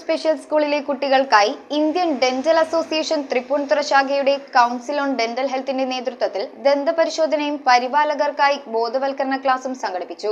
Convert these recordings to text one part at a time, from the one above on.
Special സ്കൂളിലെ കുട്ടികൾക്കായി Indian dental association Tripunithura ശാഖയുടെ കൗൺസിൽ ഓൺ ഡെന്റൽ ഹെൽത്തിന്റെ നേതൃത്വത്തിൽ ദന്തപരിശോധനയും പരിപാലകർക്കായി ബോധവൽക്കരണ ക്ലാസും സംഘടിപ്പിച്ചു.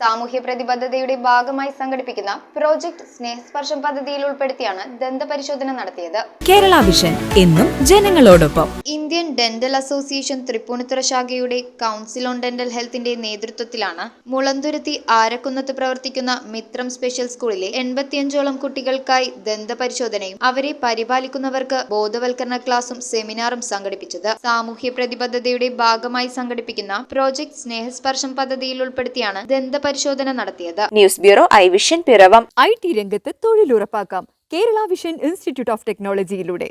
സാമൂഹ്യ പ്രതിബദ്ധതയുടെ ഭാഗമായി സംഘടിപ്പിക്കുന്ന പ്രോജക്ട് സ്നേഹസ്പർശം പദ്ധതിയിൽ ഉൾപ്പെടുത്തിയാണ് ദന്തപരിശോധന നടത്തിയത്. കേരള വിഷൻ എന്നും ജനങ്ങളോടൊപ്പം. ഇന്ത്യൻ ഡെന്റൽ അസോസിയേഷൻ തൃപ്പൂണിത്തുറ ശാഖയുടെ കൗൺസിൽ ഓൺ ഡെന്റൽ ഹെൽത്തിന്റെ നേതൃത്വത്തിലാണ് മുളന്തുരുത്തി ആരക്കുന്നത്ത് പ്രവർത്തിക്കുന്ന മിത്രം സ്പെഷ്യൽ സ്കൂളിലെ എൺപത്തിയഞ്ചോളം കുട്ടികൾക്കായി ദന്തപരിശോധനയും അവരെ പരിപാലിക്കുന്നവർക്ക് ബോധവൽക്കരണ ക്ലാസും സെമിനാറും സംഘടിപ്പിച്ചത്. സാമൂഹ്യ പ്രതിബദ്ധതയുടെ ഭാഗമായി സംഘടിപ്പിക്കുന്ന പ്രോജക്ട് സ്നേഹസ്പർശം പദ്ധതിയിൽ ഉൾപ്പെടുത്തിയാണ് ദന്തപരിശോധന നടത്തിയത്. News bureau I vision Piravam. I T രംഗത്ത് തൊഴിലുറപ്പാക്കാം. Kerala vision institute of ടെക്നോളജിയിലൂടെ